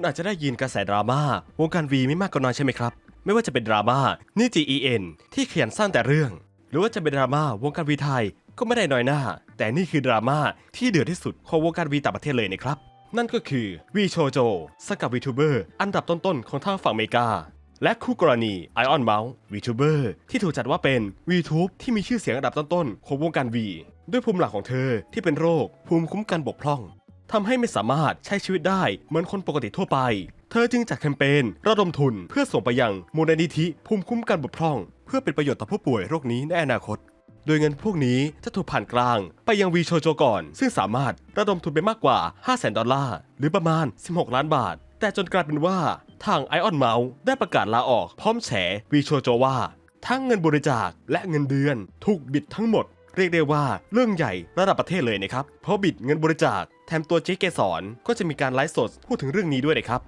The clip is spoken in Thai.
คุณอาจจะได้ยินกระแสดราม่าวงการวีไม่มากก็น้อยใช่ไหมครับ ไม่ว่าจะเป็นดราม่านี่ GEN ที่เขียนสร้างแต่เรื่อง หรือว่าจะเป็นดราม่าวงการวีไทยก็ไม่ได้น้อยหน้า แต่นี่คือดราม่าที่เดือดที่สุดของวงการวีต่างประเทศเลยนะครับ นั่นก็คือวีโชโจสกับวีทูเบอร์อันดับต้นๆของทางฝั่งอเมริกาและคู่กรณีไอออนเมาส์วีทูเบอร์ที่ถูกจัดว่าเป็น VTube ที่มีชื่อเสียงอันดับต้นๆของวงการวีด้วยภูมิหลังของเธอที่เป็นโรคภูมิคุ้มกันบกพร่อง ทำให้ไม่สามารถใช้ชีวิตได้เหมือนคนปกติทั่วไป เธอจึงจัดแคมเปญระดมทุนเพื่อส่งไปยังมูลนิธิภูมิคุ้มกันบกพร่อง เพื่อเป็นประโยชน์ต่อผู้ป่วยโรคนี้ในอนาคต โดยเงินพวกนี้จะถูกผ่านกลาง ไปยังวีโชโจก่อน ซึ่งสามารถระดมทุนไปมากกว่า 5 0 0 0 0 0ดอลลาร์ หรือประมาณ 16 ล้านบาท แต่จนกลายเป็นว่าทางไอออนเมาส์ได้ประกาศลาออกพร้อมแฉวีโชโจว่า ทั้งเงินบริจาคและเงินเดือนถูกบิดทั้งหมด เรียกได้ว่าเรื่องใหญ่ระดับประเทศเลยนะครับ เพราะบิดเงินบริจาค แถมตัวเจ๊เกสรก็จะมีการไลฟ์สดพูดถึงเรื่องนี้ด้วยนะครับ